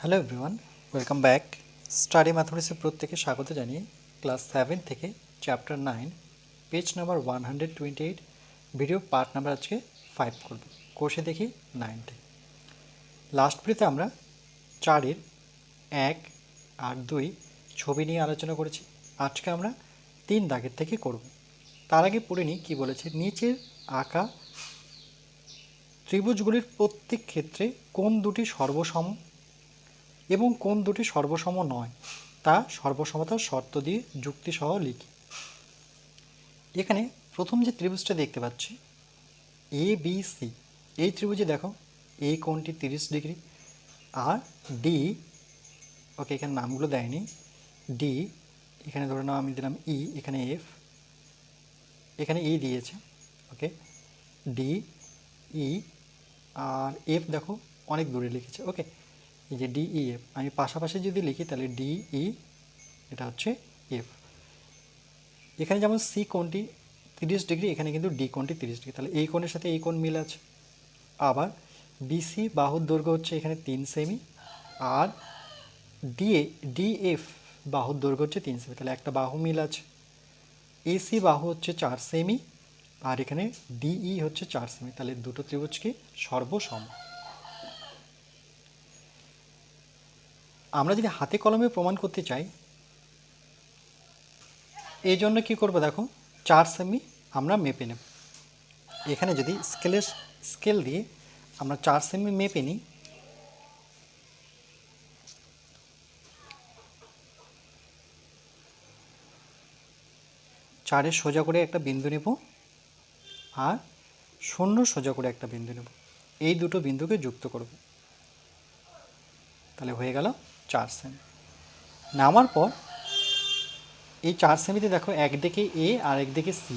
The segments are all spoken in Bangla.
Hello everyone welcome back study ম্যাথমেটিক্সের প্রত্যেকে স্বাগত জানিয়ে ক্লাস সেভেন থেকে chapter nine page number one hundred twenty eight video part number আজকে ফাইভ করব। কোর্সে দেখি নাইনটে লাস্ট ভিডিওতে আমরা চারের এক আর দুই ছবি নিয়ে আলোচনা করেছি। আজকে আমরা তিন দাগের থেকে করব। তার আগে পড়ে নিই কী বলেছে, নিচের আঁকা ত্রিভুজগুলির প্রত্যেক ক্ষেত্রে কোন দুটি সর্বসম এবং কোন দুটি সর্বসম নয়, তা সর্বসমতার শর্ত দিয়ে যুক্তিসহ লিখি। এখানে প্রথম যে ত্রিভুজটা দেখতে পাচ্ছি এ বি সি এই ত্রিভুজে দেখো এ কোণটি তিরিশ ডিগ্রি, আর ডি ওকে এখানে নামগুলো দেয়নি ডি এখানে ধরে নাও আমি দিলাম ই এখানে এফ এখানে ই দিয়েছে, ওকে ডি ই আর এফ দেখো অনেক দূরে লিখেছে, ওকে এই যে ডিই এফ আমি পাশাপাশি যদি লিখি তাহলে ডিই এটা হচ্ছে এফ এখানে যেমন সি কোণটি তিরিশ ডিগ্রি, এখানে কিন্তু ডি কোণটি তিরিশ ডিগ্রি। তাহলে এই কোণের সাথে এই কোণ মিল আছে। আবার বিসি বাহুর দৈর্ঘ্য হচ্ছে এখানে তিন সেমি, আর ডিএ ডিএফ বাহুর দৈর্ঘ্য হচ্ছে তিন সেমি, তাহলে একটা বাহু মিল আছে। এসি বাহু হচ্ছে চার সেমি, আর এখানে ডিই হচ্ছে চার সেমি, তাহলে দুটো ত্রিভুজ কি সর্বসম। আমরা যদি হাতে কলমে প্রমাণ করতে চাই, এই জন্য কী করব দেখো, চার সেমি আমরা মেপে নেব। এখানে যদি স্কেলের স্কেল দিয়ে আমরা চার সেমি মেপে নিই চারের সোজা করে একটা বিন্দু নেব আর শূন্য সোজা করে একটা বিন্দু নেব। এই দুটো বিন্দুকে যুক্ত করব। তাহলে হয়ে গেল চার সেমি। নামার পর এই চার সেমিতে দেখো একদিকে এ, আর একদিকে সি।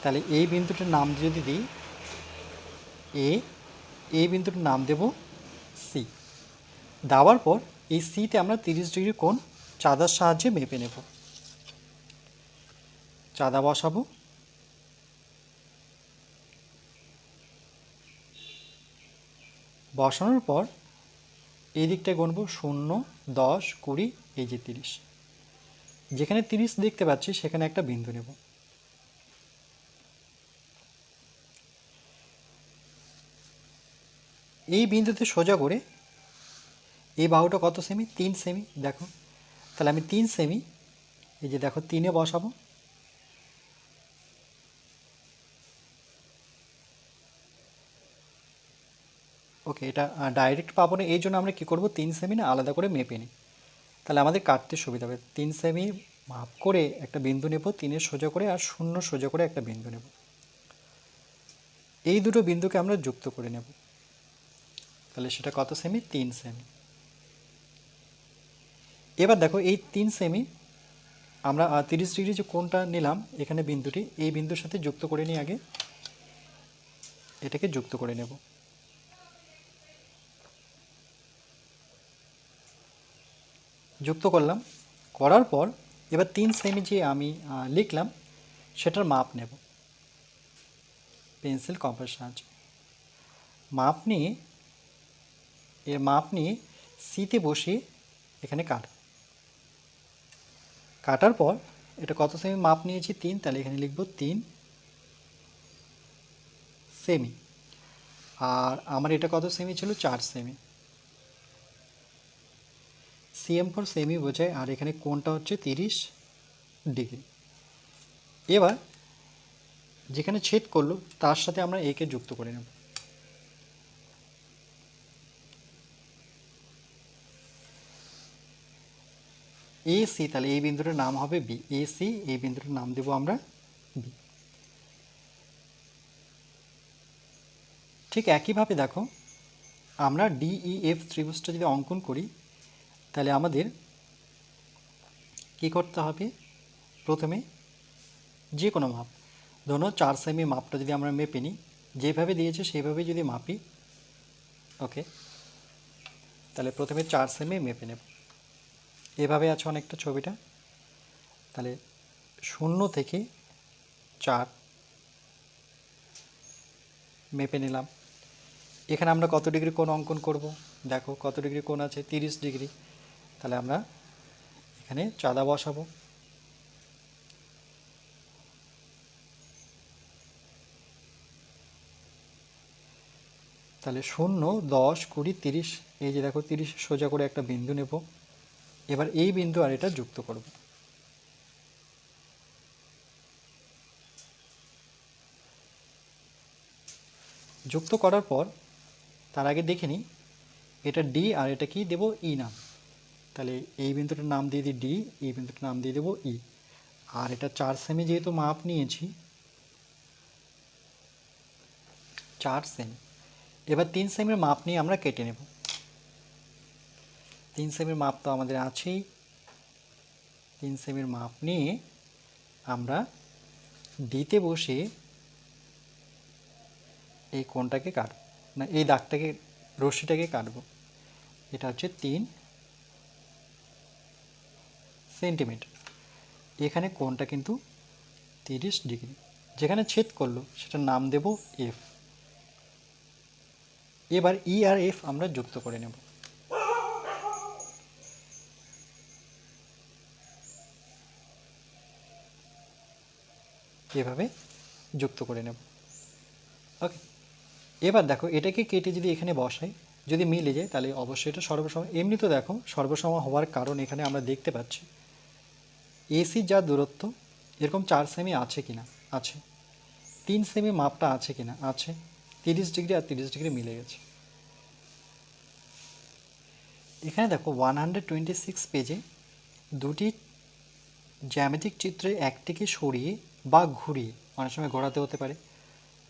তাহলে এই বিন্দুটার নাম যদি দিই, এ এই বিন্দুটার নাম দেব সি। দেওয়ার পর এই সিতে আমরা তিরিশ ডিগ্রি কোণ চাঁদার সাহায্যে মেপে নেব। চাঁদা বসাবো। বসানোর পর এই দিকটায় গুনব শূন্য, দশ, কুড়ি, এই যে তিরিশ। যেখানে তিরিশ দেখতে পাচ্ছি, সেখানে একটা বিন্দু নেব। এই বিন্দুতে সোজা করে এই বাহুটা কত সেমি তিন সেমি দেখো। তাহলে আমি তিন সেমি এই যে দেখো, তিনে বসাবো। ওকে, এটা ডাইরেক্ট পাবো না, এই জন্য আমরা কী করব? তিন সেমি না আলাদা করে মেপে নিই। তাহলে আমাদের কাটতে সুবিধা হবে। তিন সেমি মাপ করে একটা বিন্দু নেব তিনের সোজা করে আর শূন্য সোজা করে একটা বিন্দু নেব। এই দুটো বিন্দুকে আমরা যুক্ত করে নেব। তাহলে সেটা কত সেমি তিন সেমি এবার দেখো, এই তিন সেমি আমরা তিরিশ ডিগ্রি যে কোনটা নিলাম, এখানে বিন্দুটি, এই বিন্দুর সাথে যুক্ত করে নিই আগে। এটাকে যুক্ত করে নেব। যুক্ত করলাম। করার পর এবার তিন সেমি যে আমি লিখলাম, সেটার মাপ নেব। পেন্সিল, কম্পাস সাহায্যে। মাপ নিয়ে, এর মাপ নিয়ে সিতে বসিয়ে এখানে কাট। কাটার পর এটা কত সেমি মাপ নিয়েছি? তিন, তাহলে এখানে লিখব তিন সেমি। আর আমার এটা কত সেমি ছিল? চার সেমি। সিএম ফর সেমি বোঝায়, আর এখানে কোনটা হচ্ছে তিরিশ ডিগ্রি। এবার যেখানে ছেদ করল, তার সাথে আমরা একে যুক্ত করে নেব। এসি তাহলে এই বিন্দুটার নাম হবে বি এসি এই বিন্দুটার নাম দেব আমরা বি ঠিক একইভাবে দেখো, আমরা ডিইএফ ত্রিভুজটা যদি অঙ্কন করি তাহলে আমাদের কী করতে হবে? প্রথমে যে কোনো মাপ। ধরুন চার সেমি মাপটা যদি আমরা মেপে নিই, যেভাবে দিয়েছে সেইভাবে যদি মাপি, ওকে? তাহলে প্রথমে চার সেমি মেপে নেব। এভাবে আছে অনেকটা ছবিটা। তাহলে শূন্য থেকে চার মেপে নিলাম। এখানে আমরা কত ডিগ্রি কোণ অঙ্কন করব? দেখো কত ডিগ্রি কোণ আছে? তিরিশ ডিগ্রি। তাহলে আমরা এখানে চাঁদা বসাবো। তাহলে শূন্য, দশ, কুড়ি, তিরিশ, এই যে দেখো তিরিশ সোজা করে একটা বিন্দু নেব। এবার এই বিন্দু আর এটা যুক্ত করব। যুক্ত করার পর তার আগে দেখে নিই, এটা ডি আর এটা কি দেব ই নাম। তাহলে এই বিন্দুটার নাম দিয়ে দিই ডি এই বিন্দুটার নাম দিয়ে দেবো ই আর এটা চার সেমি যেহেতু মাপ নিয়েছি, চার সেমি এবার তিন সেমির মাপ নিয়ে আমরা কেটে নেব। তিন সেমির মাপ তো আমাদের আছেই। তিন সেমির মাপ নিয়ে আমরা ডিতে বসে এই কোনটাকে কাটব। না এই দাগটাকে, রশ্মিটাকে কাটব। এটা হচ্ছে তিন সেন্টিমিটার। এখানে কোণটা কিন্তু তিরিশ ডিগ্রি। যেখানে ছেদ করল, সেটার নাম দেব এফ এবার ই আর এফ আমরা যুক্ত করে নেব। এভাবে যুক্ত করে নেব। ওকে। এবার দেখো, এটাকে কেটে যদি এখানে বসাই, যদি মিলে যায়, তাহলে অবশ্যই এটা সর্বসম এমনি তো দেখো, সর্বসম হওয়ার কারণ এখানে আমরা দেখতে পাচ্ছি। এসি যা দূরত্ব, এরকম চার সেমি আছে কিনা? আছে। তিন সেমি মাপটা আছে কিনা? আছে। তিরিশ ডিগ্রি আর তিরিশ ডিগ্রি মিলে গেছে। এখানে দেখো ওয়ান হান্ড্রেড টোয়েন্টি সিক্স পেজে দুটি জ্যামিতিক চিত্রে একটিকে সরিয়ে বা ঘুরিয়ে, অনেক সময় ঘোরাতে হতে পারে,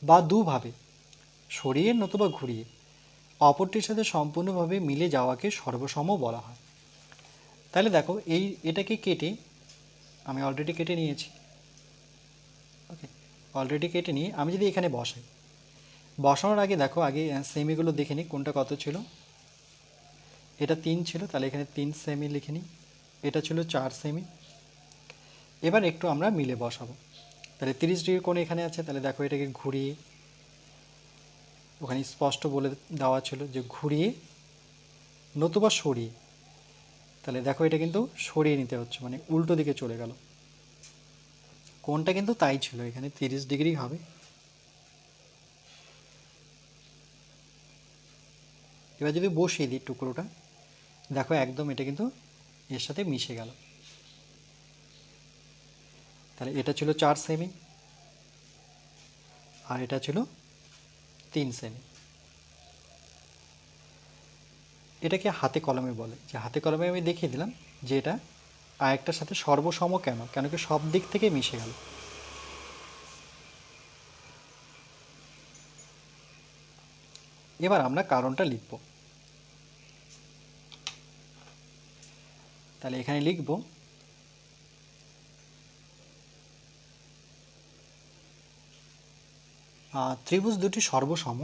বা দুভাবে সরিয়ে নতুবা ঘুরিয়ে, অপরটির সাথে সম্পূর্ণভাবে মিলে যাওয়াকে সর্বসম বলা হয়। তাহলে দেখো এই, এটাকে কেটে আমি অলরেডি কেটে নিয়েছি। ওকে অলরেডি কেটে নিয়ে আমি যদি এখানে বসাই। বসানোর আগে দেখো, আগে সেমিগুলো দেখে নিই, কোনটা কত ছিল। এটা তিন ছিল, তাহলে এখানে তিন সেমি লিখে নিই। এটা ছিল চার সেমি এবার একটু আমরা মিলে বসাবো। তাহলে তিরিশ ডিগ্রি কোণ এখানে আছে, তাহলে দেখো এটাকে ঘুরিয়ে, ওখানে স্পষ্ট বলে দেওয়া ছিল যে ঘুরিয়ে, নতুবা সরিয়ে তাহলে দেখো এটা কিন্তু সরিয়ে নিতে হচ্ছে মানে উল্টো দিকে চলে গেল। কোনটা কিন্তু তাই ছিল, এখানে তিরিশ ডিগ্রি হবে। এবার যদি বসিয়ে দিই টুকরোটা, দেখো একদম এটা কিন্তু এর সাথে মিশে গেল। তাহলে এটা ছিল চার সেমি, আর এটা ছিল তিন সেমি। এটাকে হাতে কলমে বলে। যে হাতে কলমে আমি দেখিয়ে দিলাম যে এটা আরেকটার সাথে সর্বসম কেন? কেন কি সব দিক থেকে মিশে গেল? এবার আমরা কারণটা লিখব। তাহলে এখানে লিখব ত্রিভুজ দুটি সর্বসম।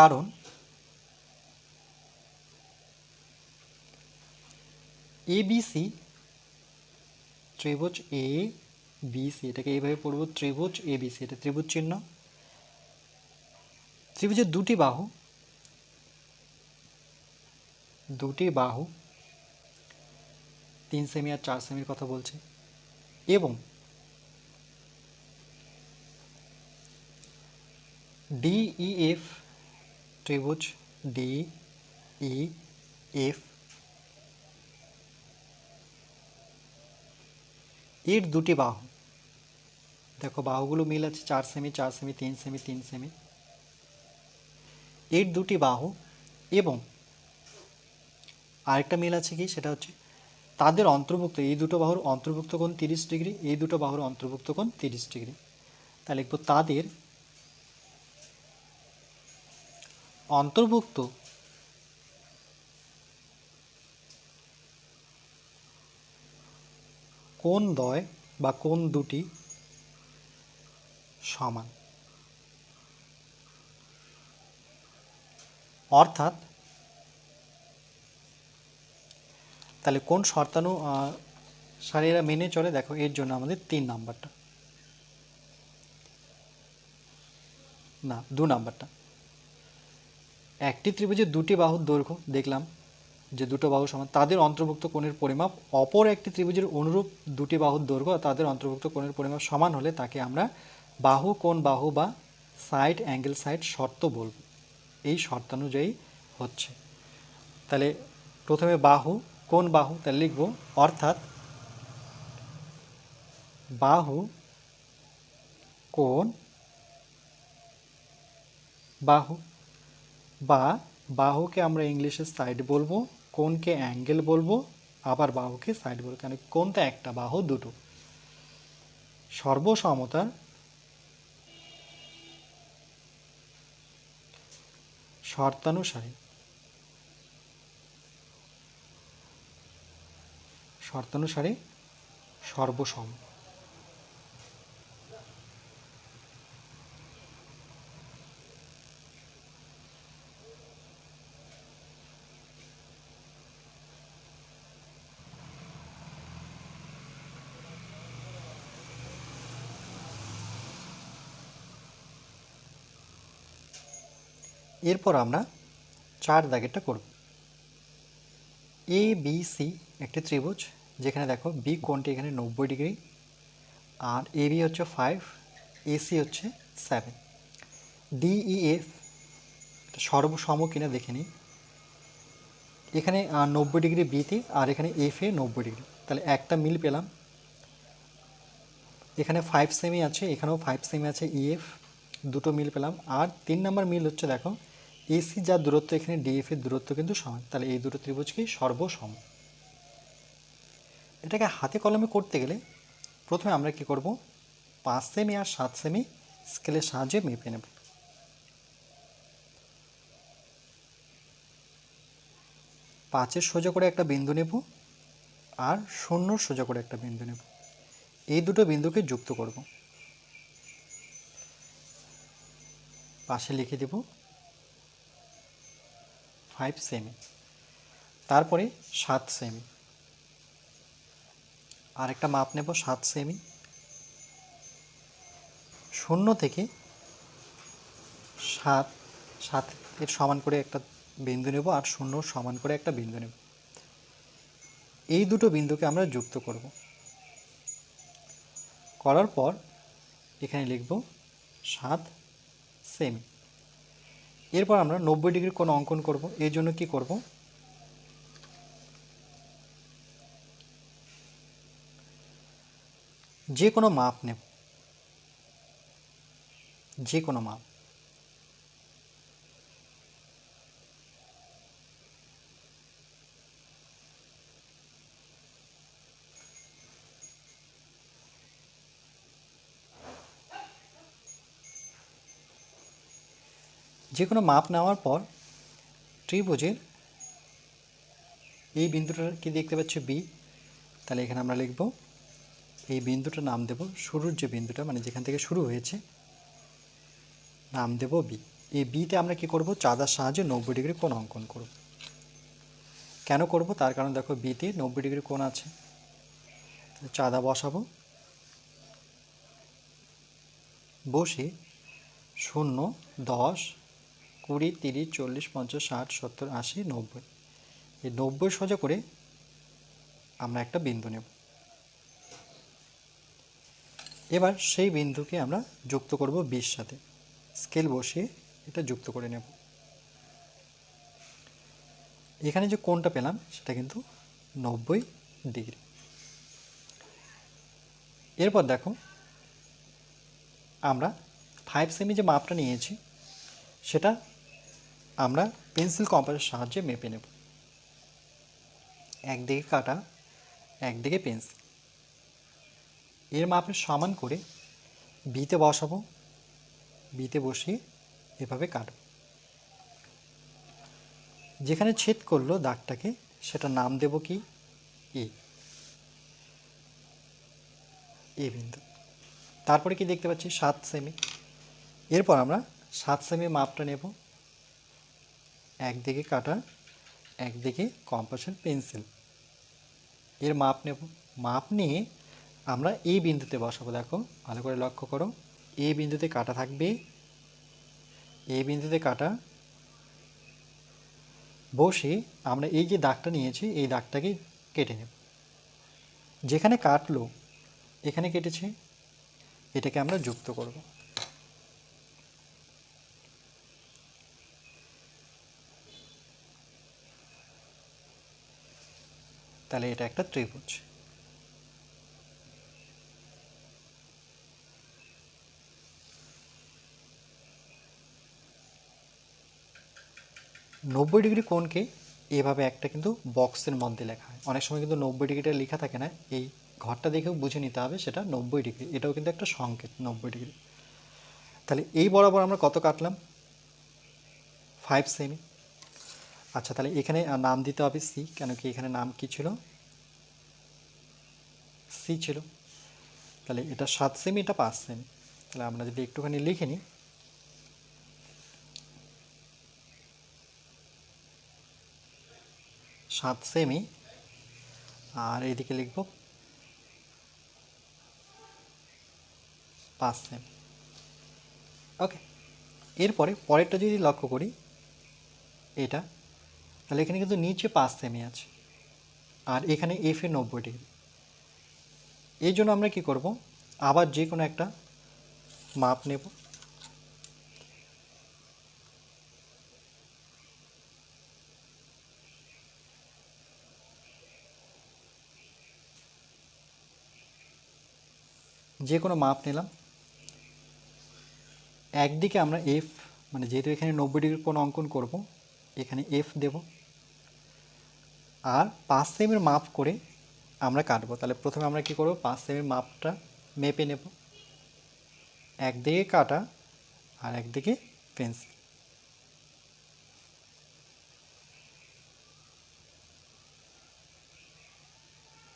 কারণ এবিসি ত্রিভুজ এ বিসি এটাকে এইভাবে পড়ব, ত্রিভুজ এ বিসি এটা ত্রিভুজ চিহ্ন। ত্রিভুজের দুটি বাহু দুটি বাহু, তিন সেমি আর চার সেমির কথা বলছে। এবং ডিইএফ ত্রিভুজ ডি ই এফ এর দুটি বাহু। দেখো, বাহুগুলো মিল আছে চার সেমি চার সেমি, তিন সেমি তিন সেমি। এর দুটি বাহু এবং আরেকটা মিল আছে কি? সেটা হচ্ছে তাদের অন্তর্ভুক্ত, এই দুটো বাহুর অন্তর্ভুক্ত কোণ তিরিশ ডিগ্রি, এই দুটো বাহুর অন্তর্ভুক্ত কোণ তিরিশ ডিগ্রি। তাহলে লিখব, তাদের অন্তর্ভুক্ত। কোন দয় বা কোন দুটি সমান? অর্থাৎ, তাহলে কোন শর্তানু সারিরা মেনে চলে? দেখো, এর জন্য আমাদের তিন নাম্বারটা। না, দু নাম্বারটা। একটি ত্রিভুজের দুটি বাহুর দৈর্ঘ্য দেখলাম, যে দুটো বাহু সমান, তাদের অন্তর্ভুক্ত কোণের পরিমাপ, অপর একটি ত্রিভুজের অনুরূপ দুটি বাহুর দৈর্ঘ্য তাদের অন্তর্ভুক্ত কোণের পরিমাপ সমান হলে তাকে আমরা বাহু কোণ বাহু বা সাইড অ্যাঙ্গেল সাইড শর্ত বলব। এই শর্তানুযায়ী হচ্ছে। তাহলে প্রথমে বাহু কোন বাহু, তাহলে লিখব, অর্থাৎ বাহু কোন বাহু বা বাহুকে আমরা ইংলিশে সাইড বলব কোনকে অ্যাঙ্গেল বলব, আবার বাহুকে সাইড বলব, কেন কোনটা একটা বাহু দুটো। সর্বসমতার শর্তানুসারে শর্তানুসারে সর্বসম। এরপর আমরা চার দাগেরটা করব। এ বি সি একটি ত্রিভুজ, যেখানে দেখো বি কোণটি এখানে নব্বই ডিগ্রি, আর এ বি হচ্ছে ফাইভ এসি হচ্ছে সেভেন ডিই এফ সর্বসম কিনা দেখে নিই। এখানে নব্বই ডিগ্রি বিতে আর এখানে এফ এ নব্বই ডিগ্রি। তাহলে একটা মিল পেলাম। এখানে ফাইভ সেমি আছে, এখানেও ফাইভ সেমি আছে ইএফ দুটো মিল পেলাম। আর তিন নম্বর মিল হচ্ছে, দেখো এসি যা দূরত্ব এখানে ডিএফ এর দূরত্ব কিন্তু সমান। তাহলে এই দুটো ত্রিভুজকেই সর্বসম। এটাকে হাতে কলমে করতে গেলে প্রথমে আমরা কি করব? পাঁচ সেমি আর সাত সেমি স্কেলের সাহায্যে মেপে নেব। পাঁচের সোজা করে একটা বিন্দু নেব আর শূন্যর সোজা করে একটা বিন্দু নেব। এই দুটো বিন্দুকে যুক্ত করব। পাশে লিখে দেব ফাইভ সেমি। তারপরে সাত সেমি। আরেকটা মাপ নেব, সাত সেমি। শূন্য থেকে সাত সাত এর সমান করে একটা বিন্দু নেব আর শূন্য সমান করে একটা বিন্দু নেব। এই দুটো বিন্দুকে আমরা যুক্ত করব। করার পর এখানে লিখব সাত সেমি। এরপর আমরা নব্বই ডিগ্রির কোনো অঙ্কন করব। এর জন্য কি করব? যে কোনো মাপ নেব। যে কোনো মাপ। যে কোনো মাপ নেওয়ার পর ত্রিভুজের এই বিন্দুটা কি দেখতে পাচ্ছি বি তাহলে এখানে আমরা লিখব, এই বিন্দুটার নাম দেব, শুরুর যে বিন্দুটা মানে যেখান থেকে শুরু হয়েছে, নাম দেব বি এই বিতে আমরা কি করব? চাঁদার সাহায্যে নব্বই ডিগ্রি কোণ অঙ্কন করব। কেন করব? তার কারণ দেখো বিতে নব্বই ডিগ্রি কোণ আছে। চাঁদা বসাবো। বসে শূন্য, দশ কুড়ি, তিরিশ, চল্লিশ, পঞ্চাশ, ষাট, সত্তর, আশি, নব্বই। এই নব্বই সোজা করে আমরা একটা বিন্দু নেব। এবার সেই বিন্দুকে আমরা যুক্ত করব বিশ সাথে। স্কেল বসিয়ে এটা যুক্ত করে নেব। এখানে যে কোণটা পেলাম, সেটা কিন্তু নব্বই ডিগ্রি। এরপর দেখো, আমরা ফাইভ সেমি যে মাপটা নিয়েছি, সেটা আমরা পেন্সিল কম্পাসের সাহায্যে মেপে নেব। একদিকে কাটা, একদিকে পেন্সিল। এর মাপের সমান করে বিতে বসাবো, বিতে বসিয়ে এভাবে কাটব। যেখানে ছেদ করল দাগটাকে, সেটা নাম দেব কি? এ। এ বিন্দু। তারপরে কি দেখতে পাচ্ছি? সাত সেমি। এরপর আমরা সাত সেমি মাপটা নেব। একদিকে কাটা, একদিকে কম্পাসের পেন্সিল। এর মাপ নেব। মাপ নিয়ে আমরা এই বিন্দুতে বসাবো, দেখো, ভালো করে লক্ষ্য করো। এই বিন্দুতে কাটা থাকবে এই বিন্দুতে কাটা। বসে আমরা এই যে দাগটা নিয়েছি, এই দাগটাকে কেটে নেব। যেখানে কাটলো, এখানে কেটেছে, এটাকে আমরা যুক্ত করব। তাহলে এটা একটা ত্রিভুজ। নব্বই ডিগ্রি কোণকে এভাবে একটা কিন্তু বক্সের মধ্যে লেখা হয়। অনেক সময় কিন্তু নব্বই ডিগ্রিটা লেখা থাকে না, এই ঘরটা দেখেও বুঝে নিতে হবে সেটা নব্বই ডিগ্রি, এটাও কিন্তু একটা সংকেত, নব্বই ডিগ্রি। তাহলে এই বরাবর আমরা কত কাটলাম? ফাইভ সেমি আচ্ছা তাহলে এখানে নাম দিতে হবে সি, কেন কি এখানে নাম কি ছিল? সি ছিল। তাহলে এটা সাত সেমি, এটা পাঁচ সেমি। তাহলে আমরা যদি একটুখানি লিখে নিই। সাত সেমি আর এইদিকে লিখব পাঁচ সেমি। ওকে। এরপরে পরেরটা যদি লক্ষ্য করি, এটা তাহলে এখানে কিন্তু নিচে পাঁচ সেমি আছে। আর এখানে এফ এ নব্বই ডিগ্রি। এই জন্য আমরা কি করব? আবার যে কোনো একটা মাপ নেব। যে কোনো মাপ নিলাম। একদিকে আমরা এফ মানে যেহেতু এখানে নব্বই ডিগ্রি কোণ অঙ্কন করব, এখানে এফ দেব। আর পাঁচ সেমের মাপ করে আমরা কাটবো। তাহলে প্রথমে আমরা কি করব? পাঁচ সেমের মাপটা মেপে নেব। একদিকে কাটা আর একদিকে পেন্সিল।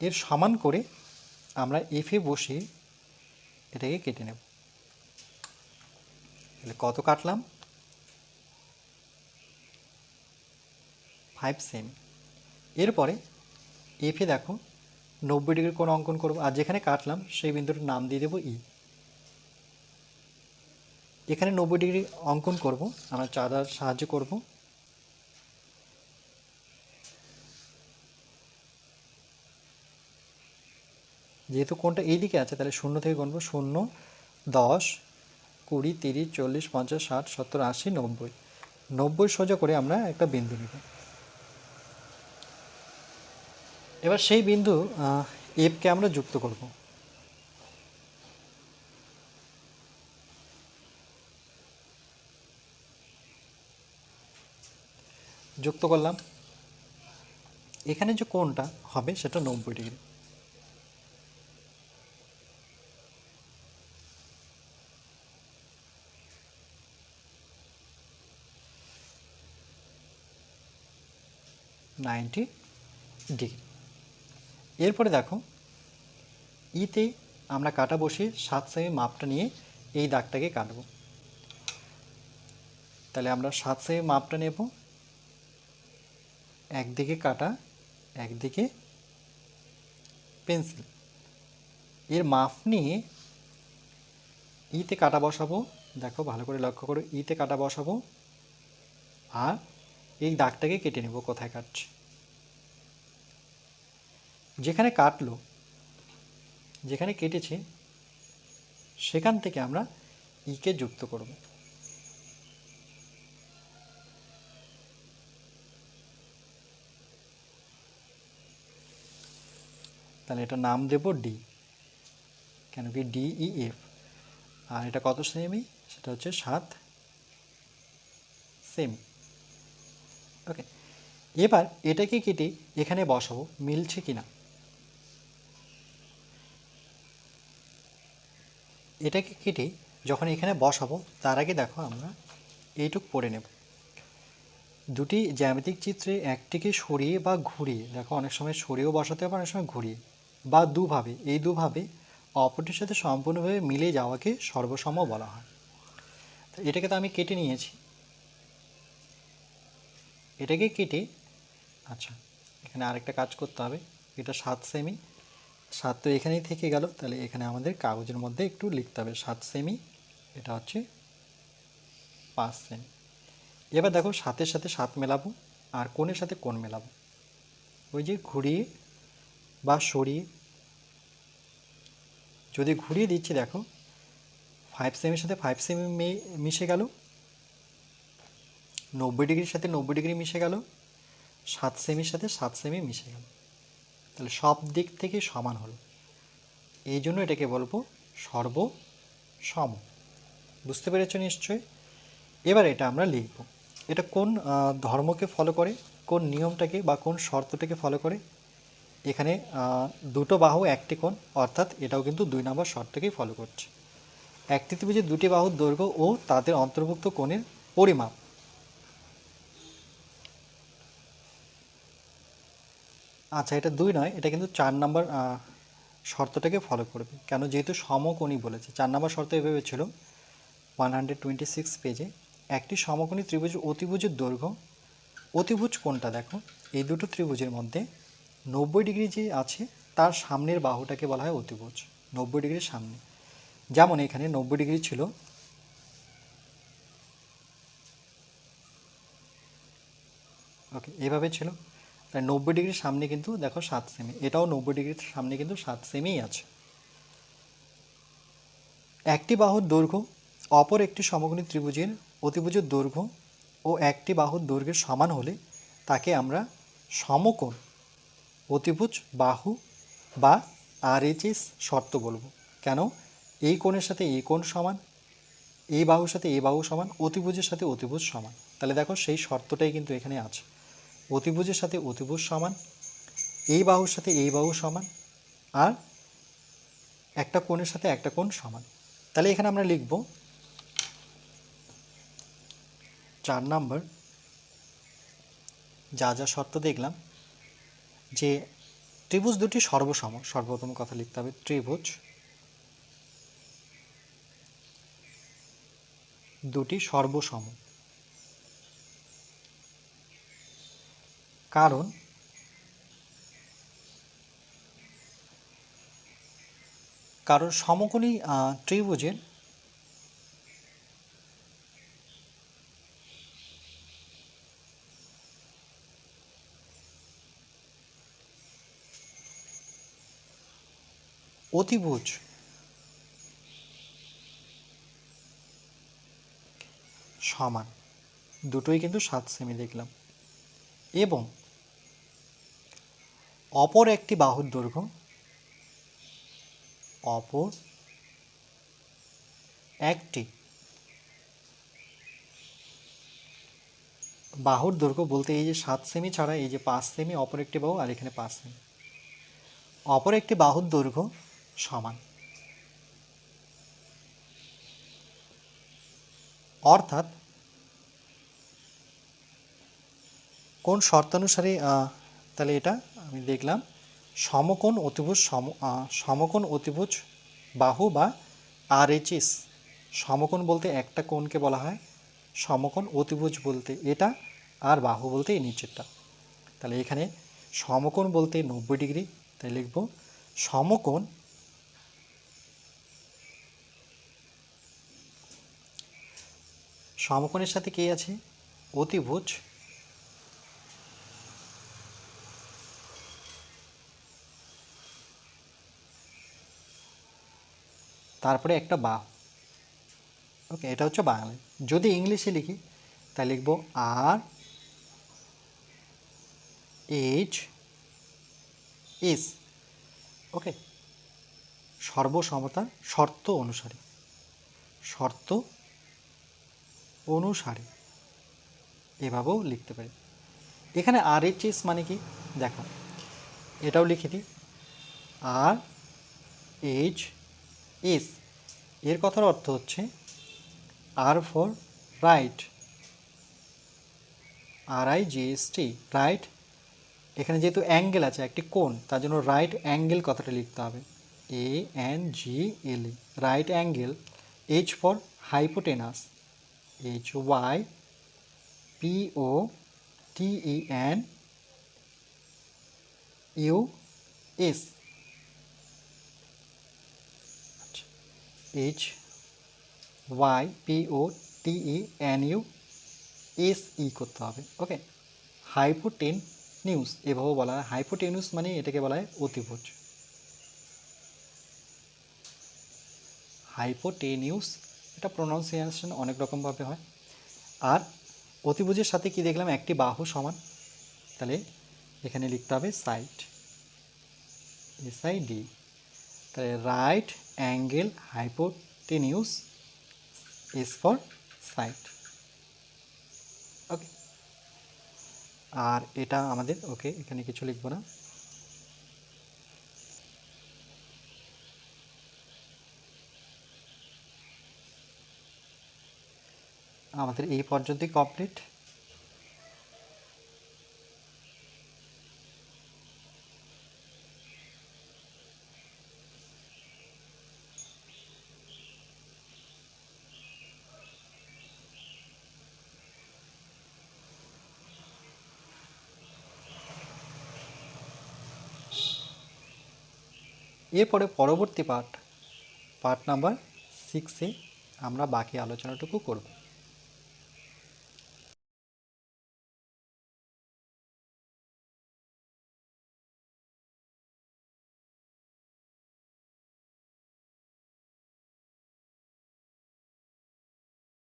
এর সমান করে আমরা এফে বসিয়ে এটাকে কেটে নেব। তাহলে কত কাটলাম? ফাইভ সেমি এরপরে এফে দেখো, নব্বই ডিগ্রি কোণ অঙ্কন করব, আর যেখানে কাটলাম সেই বিন্দুটার নাম দিয়ে দেবো ই এখানে নব্বই ডিগ্রি অঙ্কন করব, আমরা চাঁদার সাহায্য করব। যেহেতু কোনটা এই দিকে আছে, তাহলে শূন্য থেকে গণবো শূন্য, দশ, কুড়ি, তিরিশ, চল্লিশ, পঞ্চাশ, ষাট, সত্তর, আশি, নব্বই। নব্বই সোজা করে আমরা একটা বিন্দু নেব। এবার সেই বিন্দু এফকে আমরা যুক্ত করব। যুক্ত করলাম। এখানে যে কোণটা হবে সেটা নব্বই ডিগ্রি। Ninety degree. এরপরে দেখো, ইতে আমরা কাটা বসিয়ে সাত সেমি মাপটা নিয়ে এই দাগটাকে কাটব। তাহলে আমরা সাত সেমি মাপটা নেব। একদিকে কাটা, একদিকে পেন্সিল। এর মাপ নিয়ে ইতে কাটা বসাবো। দেখো, ভালো করে লক্ষ্য করো, ইতে কাটা বসাবো। আর এই দাগটাকে কেটে নেব কোথায় কাটছে। যেখানে কাটলো, যেখানে কেটেছে, সেখান থেকে আমরা ইকে যুক্ত করব। তাহলে এটা নাম দেব ডি কেন কি ডি ই এফ আর এটা কত সেমি? সেটা হচ্ছে সাত সেমি। ওকে এবার এটাকে কেটে এখানে বসাবো, মিলছে কি না এটাকে কেটে যখন এখানে বসাবো, তার আগে দেখো আমরা এইটুক পড়ে নেব। দুটি জ্যামিতিক চিত্রে একটিকে সরিয়ে বা ঘুরিয়ে, দেখো অনেক সময় সরিয়েও বসাতে হবে, অনেক সময় ঘুরিয়ে, বা দুভাবে, এই দুভাবে অপরটির সাথে সম্পূর্ণভাবে মিলে যাওয়াকে সর্বসম বলা হয়। এটাকে তো আমি কেটে নিয়েছি। এটাকে কেটে আচ্ছা এখানে আরেকটা কাজ করতে হবে, এটা সাত সেমি সাত তো এখানেই থেকে গেল। তাহলে এখানে আমাদের কাগজের মধ্যে একটু লিখতে হবে। সাত সেমি এটা হচ্ছে পাঁচ সেমি এবার দেখো সাতের সাথে সাত মেলাবো আর কোণের সাথে কোণ মেলাবো। ওই যে ঘুরিয়ে বা সরিয়ে যদি ঘুরিয়ে দিচ্ছি, দেখো ফাইভ সেমির সাথে ফাইভ সেমি মিশে গেল। নব্বই ডিগ্রির সাথে নব্বই ডিগ্রি মিশে গেল। সাত সেমির সাথে সাত সেমি মিশে গেল। তাহলে সব দিক থেকে সমান হলো। এই জন্য এটাকে বলব সর্ব সম বুঝতে পেরেছ নিশ্চয়ই? এবার এটা আমরা লিখব। এটা কোন ধর্মকে ফলো করে, কোন নিয়মটাকে বা কোন শর্তটাকে ফলো করে? এখানে দুটো বাহু, একটি কোণ, অর্থাৎ এটাও কিন্তু দুই নম্বর শর্তকেই ফলো করছে। একটি ত্রিভুজের দুটি বাহুর দৈর্ঘ্য ও তাদের অন্তর্ভুক্ত কোণের পরিমাপ। আচ্ছা এটা দুই নয়, এটা কিন্তু চার নম্বর শর্তটাকে ফলো করবে। কেন? যেহেতু সমকোণী বলেছে, চার নম্বর শর্ত এভাবে ছিল ওয়ান হান্ড্রেড টোয়েন্টি সিক্স পেজে একটি সমকোণী ত্রিভুজ, অতিভুজের দৈর্ঘ্য, অতিভুজ কোণটা দেখো? এই দুটো ত্রিভুজের মধ্যে নব্বই ডিগ্রি যে আছে, তার সামনের বাহুটাকে বলা হয় অতিভুজ, নব্বই ডিগ্রির সামনে। যেমন এখানে নব্বই ডিগ্রি ছিল ওকে এভাবে ছিল। তাই নব্বই ডিগ্রির সামনে কিন্তু দেখো সাত সেমি এটাও নব্বই ডিগ্রির সামনে কিন্তু সাত সেমিই আছে। একটি বাহুর দৈর্ঘ্য, অপর একটি সমকোণী ত্রিভুজের অতিভুজের দৈর্ঘ্য ও একটি বাহুর দৈর্ঘ্যের সমান হলে তাকে আমরা সমকোণ অতিভুজ বাহু বা আরএচএস শর্ত বলব। কেন? এই কোণের সাথে এই কোণ সমান, এই বাহুর সাথে এই বাহু সমান, অতিভুজের সাথে অতিভুজ সমান। তাহলে দেখো সেই শর্তটাই কিন্তু এখানে আছে। অতিভুজের সাথে অতিভুজ সমান, এই বাহুর সাথে এই বাহু সমান, আর একটা কোণের সাথে একটা কোণ সমান। তাহলে এখানে আমরা লিখব চার নাম্বার, যা যা শর্ত দেখলাম, যে ত্রিভুজ দুটি সর্বসম সর্বপ্রথম কথা লিখতে হবে, ত্রিভুজ দুটি সর্বসম। কারণ কারণ সমকোণী ত্রিভুজের অতিভুজ সমান। দুটোই কিন্তু সাত সেমি দেখলাম। এবং অপর একটি বাহুর দৈর্ঘ্য, অপর একটি বাহুর দৈর্ঘ্য বলতে এই যে সাত সেমি ছাড়া এই যে পাঁচ সেমি, অপর একটি বাহু আর এখানে পাঁচ সেমি। অপর একটি বাহুর দৈর্ঘ্য সমান। অর্থাৎ কোন শর্তানুসারে তাহলে এটা আমি দেখলাম সমকোণ অতিভুজ সম সমকোণ অতিভুজ বাহু বা আরএচএস সমকোণ বলতে একটা কোণকে বলা হয়, সমকোণ অতিভুজ বলতে এটা আর বাহু বলতে এই নিচেরটা। তাহলে এখানে সমকোণ বলতে নব্বই ডিগ্রি, তাই লিখব, সমকোণ সমকোণের সাথে কে আছে? অতিভুজ তারপরে একটা বা। ওকে এটা হচ্ছে বাংলা। যদি ইংলিশে লিখি, তাহলে লিখব আর এইচ এস। ওকে সর্বসমতার শর্ত অনুসারে। শর্ত অনুসারে। এভাবেও লিখতে পারি। এখানে আর এইচ এস মানে কি? দেখো, এটাও লিখে দিই। আর এইচ এস এর কথার অর্থ হচ্ছে, R for right. R I T, right. এখানে যেহেতু অ্যাঙ্গেল আছে, একটি কোণ, তার জন্য রাইট অ্যাঙ্গেল কথাটা লিখতে হবে। A N G L A right angle, H for hypotenuse, H Y P O T E N U S. H Y P O T E N U S E করতে হবে ওকে হাইপোটেন নিউজ এভাবে বলা হয়। হাইপোটেনিউস মানে এটাকে বলা হয় অতিভোজ। হাইপোটেনিউস এটা প্রোনাউন্সিয়েশন অনেক রকমভাবে হয়। আর অতিভুজের সাথে কি দেখলাম? একটি বাহু সমান। তাহলে এখানে লিখতে হবে সাইড এসআইডি তাহলে right angle hypotenuse is for side okay আর এটা আমাদের ওকে এখানে কিছু লিখব না। আমাদের এই পর্যন্তই কমপ্লিট এরপরে পরবর্তী পাঠ পার্ট নাম্বার সিক্সে আমরা বাকি আলোচনাটুকু করব।